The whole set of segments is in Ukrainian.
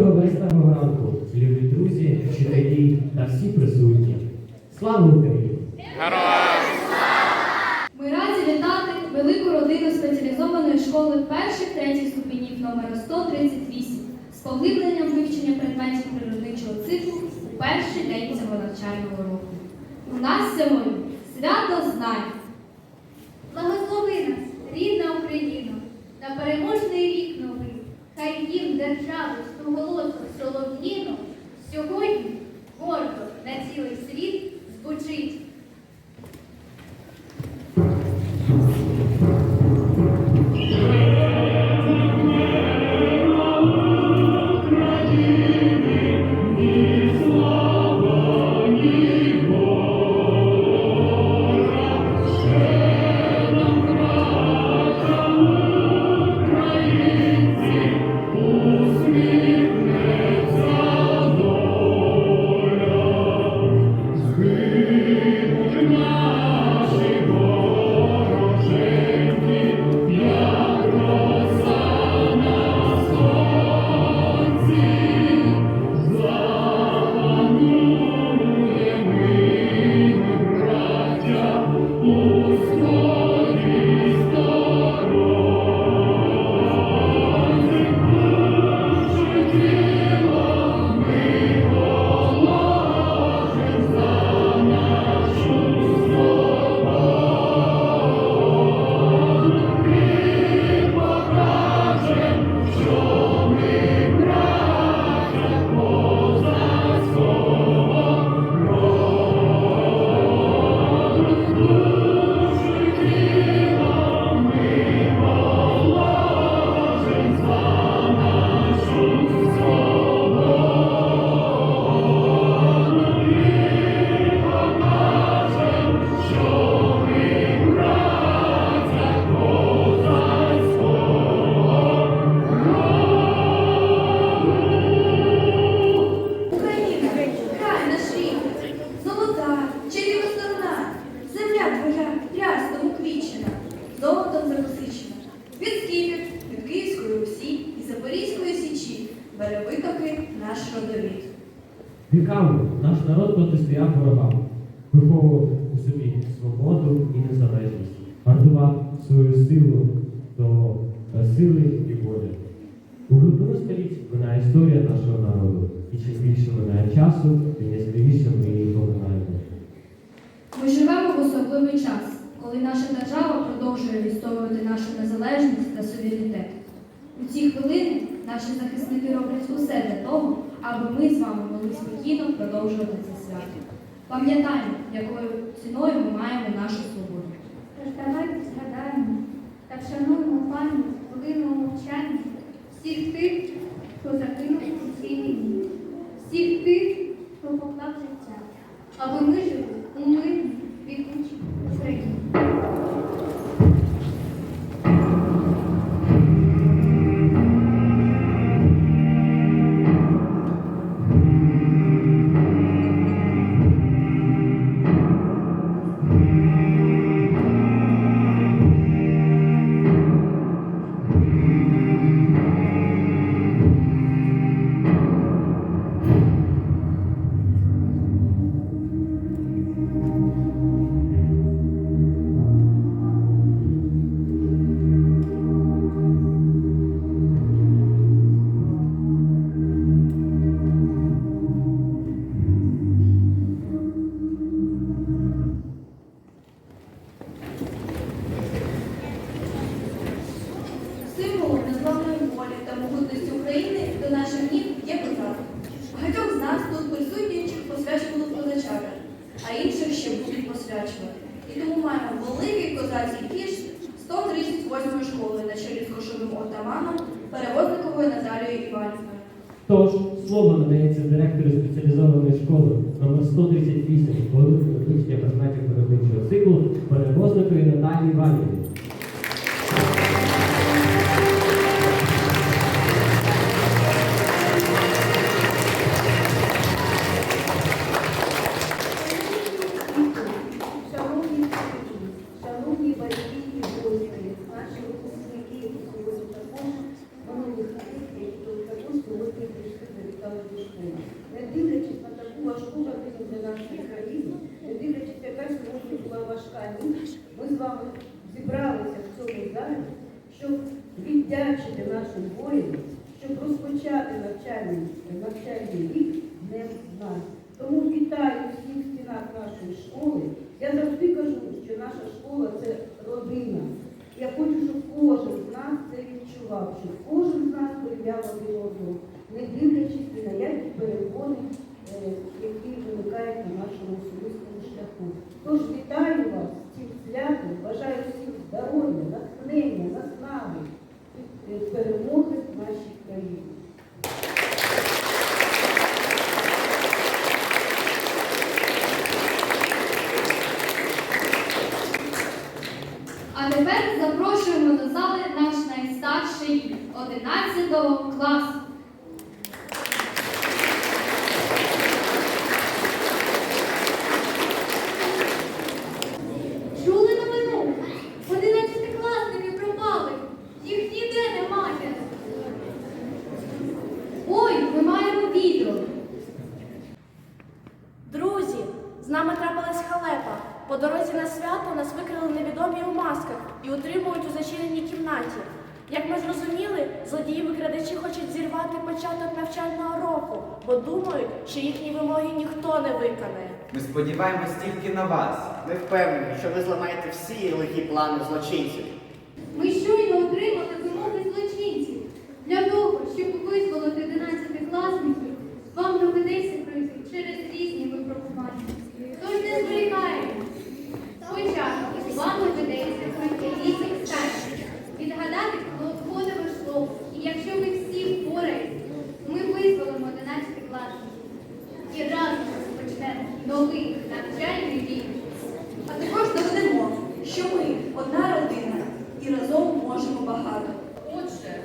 Доброго ранку, любі друзі, вчителі та всі присутні. Слава Україні! Ми раді вітати велику родину спеціалізованої школи перших третіх ступенів номер 138 з поглибленням вивчення предметів природничого циклу у перший день цього навчального року. У нас сьогодні свято знань. Благослови нас, рідна Україна, на переможний рік новий, хай їм держави who will наш родовід. Віками наш народ протистояв ворогам, виховував у собі свободу і незалежність, вартував свою силу до е, сили і волі. У глибину століть вона історія нашого народу, і чим більше минає часу, тим яскравіше ми її пам'ятаємо. Ми живемо в особливий час, коли наша держава продовжує відстоювати нашу незалежність та суверенітет. У ці хвилини наші захисники роблять усе для того, аби ми з вами могли спокійно продовжувати це свято. Пам'ятаємо, якою ціною ми маємо нашу свободу. Тож давайте згадаємо Тож, слово надається директору спеціалізованої школи номер 138 Великого вивчення предметів виробничого циклу перевозникові Наталії Іванівні. нашої країни, не дивлячись, яка сьогодні була важка ніч, ми з вами зібралися в цьому залі, щоб віддячити нашим воїнам, щоб розпочати навчальний рік. Тепер запрошуємо до зали наш найстарший 11 класу. Чули новину? Одинадцятикласники пропали. Їх ніде немає. Ой, ми маємо відео. Друзі, з нами трапилась халепа. По дорозі на свято нас викрили невідомі у масках і утримують у зачиненій кімнаті. Як ми зрозуміли, злодії-викрадачі хочуть зірвати початок навчального року, бо думають, що їхні вимоги ніхто не виконає. Ми сподіваємось тільки на вас. Ми впевнені, що ви зламаєте всі лихі плани злочинців. Ми щойно отримали вимоги злочинців. Для того, щоб визволити 11-класників, вам доведеться пройти через різні випробування. Тож не зволікаємо. Спочатку вам доведеться пройти різні стадії, відгадати кодове слово. І якщо ви всі впораєтесь, ми визволимо 11-класників. І разом розпочнемо новий навчальний рік. А також доведемо, що ми одна родина і разом можемо багато. Отже,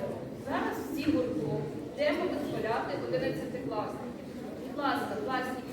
зараз всі гуртом йдемо визволяти 11 класників. Будь ласка, класні